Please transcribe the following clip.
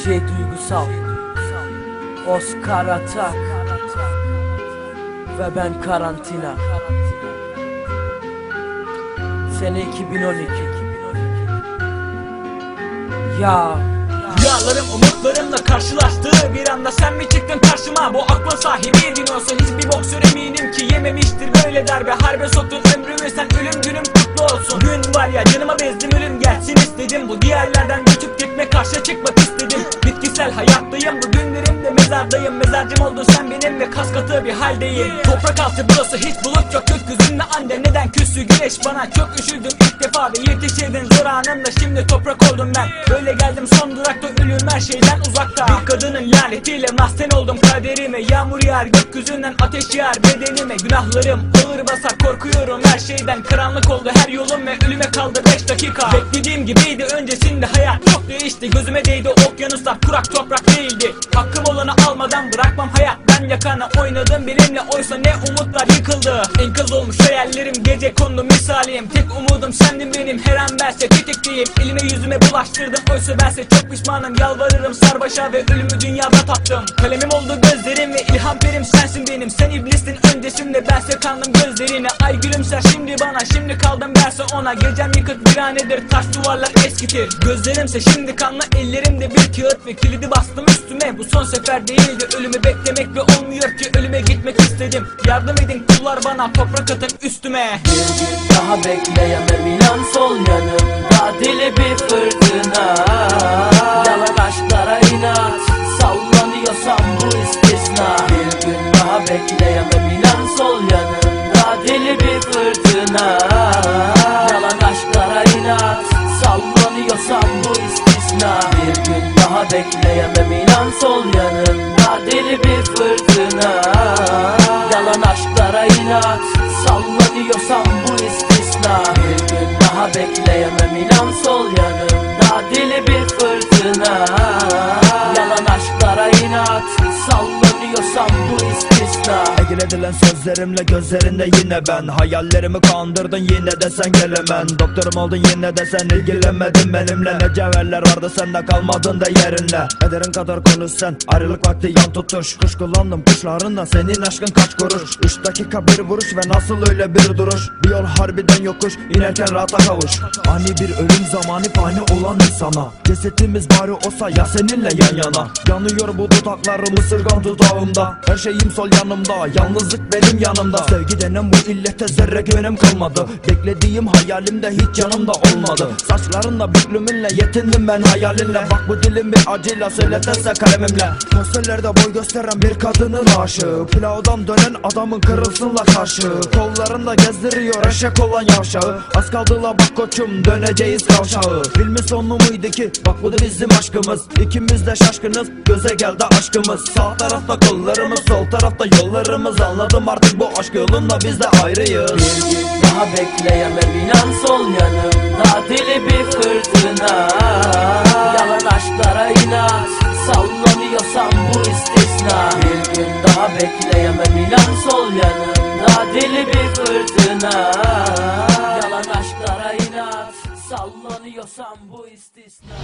DJ Duygusal. Oscar Atak. Ve ben karantina. Sene 2012 Ya. Rüyalarım umutlarımla karşılaştığı bir anda sen mi çıktın karşıma? Bu aklın sahibiydin olsa hiçbir boksör eminim ki yememiştir. Böyle darbe Harbe soktun ömrümü. Sen ölüm günüm kutlu olsun. Gün var ya canıma bezdim ölüm gelsin istedim. Bu diğerlerden göçüp gitme karşı çıkmak istedim Bitkisel hayattayım bu günlerimde mezardayım. Mezarcım oldun sen benim ve kas katı bir haldeyim. Toprak altı burası hiç bulut yok. Gökyüzünde anne neden küssü güneş? Bana Çok üşüdüm. İlk defa ve yetişirdin zor anımda şimdi toprak oldum ben. Böyle geldim son durakta ölüm her şeyden uzakta. Bir kadının lanetiyle mahzen oldum. Kaderime Yağmur yağar gökyüzünden ateş yağar bedenime. Günahlarım ağır basar korkuyorum. Her şeyden Karanlık oldu her yolum ve ölüme kaldı 5 dakika. Beklediğim gibiydi öncesinde hayat çok değişti Gözüme değdi okyanuslar kurak toprak değildi. Hakkım olanı almadan bırakmam hayat Ben yakana oynadım benimle oysa ne umutlar yıkıldı. Enkaz olmuş hayallerim gece kondu misalim. Tek umudum sendin benim her an bense tetikteyim Elime yüzüme bulaştırdım oysa bense çok pişmanım. Yalvarırım sarbaşa ve ölümü dünyada tattım. Kalemim oldu gözlerim ve ilham perim sensin benim. Sen iblistin öncesinde bense kandım gözlerine. Ay gülümser şimdi bana şimdi kaldım bense ona Gecem yıkık viranedir taş duvarlar eskitir. Gözlerimse şimdi kanlı ellerimde bir kağıt ve kilidi bastım üstüme. Bu son sefer değildi. Ölümü beklemek ve olmuyor ki. Ölüme gitmek istedim. Yardım edin kullar bana toprak atın üstüme. Bir gün daha bekleyemem inan sol yanımda. Deli bir fırtına Deli bir fırtına. Yalan aşklara inat. Sallanıyorsam bu istisna. Bir gün daha bekleyemem inan sol yanımda. Deli bir fırtına. Yalan aşklara inat. Sallanıyorsam bu istisna. Bir gün daha bekleyemem inan sol yanımda. Deli bir fırtına. Yalan aşklara inat. Sallanıyorsam bu istisna Egil edilen sözlerimle gözlerinde yine ben. Hayallerimi kandırdın yine de sen gelemen. Doktorum oldun yine de sen ilgilenmedin benimle. Ne cevherler vardı sende kalmadın da yerinle Ederin kadar konuş sen ayrılık vakti yan tutuş. Kuş kullandım kuşlarından senin aşkın kaç kuruş? Üç dakika bir vuruş ve nasıl öyle bir duruş? Bir yol harbiden yokuş inerken rahata kavuş. Ani bir ölüm zamanı fani olan insana. Cesetimiz bari olsa ya seninle yan yana. Yanıyor bu dudaklarım ısırgan dudağımda. Her şeyim sol yanımda Yalnızlık benim yanımda. Sevgi denen bu illete zerre güvenim kalmadı. Beklediğim hayalimde hiç yanımda olmadı. Saçlarınla büklümünle yetindim ben hayalinle. Bak bu dilim bir acıyla söyletense kalemimle. Posterlerde boy gösteren bir kadının aşığı. Pilavdan dönen adamın kırılsınla karşı. Kollarında gezdiriyor eşek olan yavşağı. Az kaldı la bak koçum döneceğiz kavşağı. Filmin sonu muydu ki? Bak bu da bizim aşkımız. İkimiz de şaşkınız göze geldi aşkımız. Sağ tarafta kollarımız sol tarafta yollarımız Anladım artık bu aşk yolunda biz de ayrıyız. Bir gün daha bekleyemem inan sol yanımda Deli bir fırtına. Yalan aşklara inat. Sallanıyorsam bu istisna. Bir gün daha bekleyemem inan sol yanımda Deli bir fırtına. Yalan aşklara inat. Sallanıyorsam bu istisna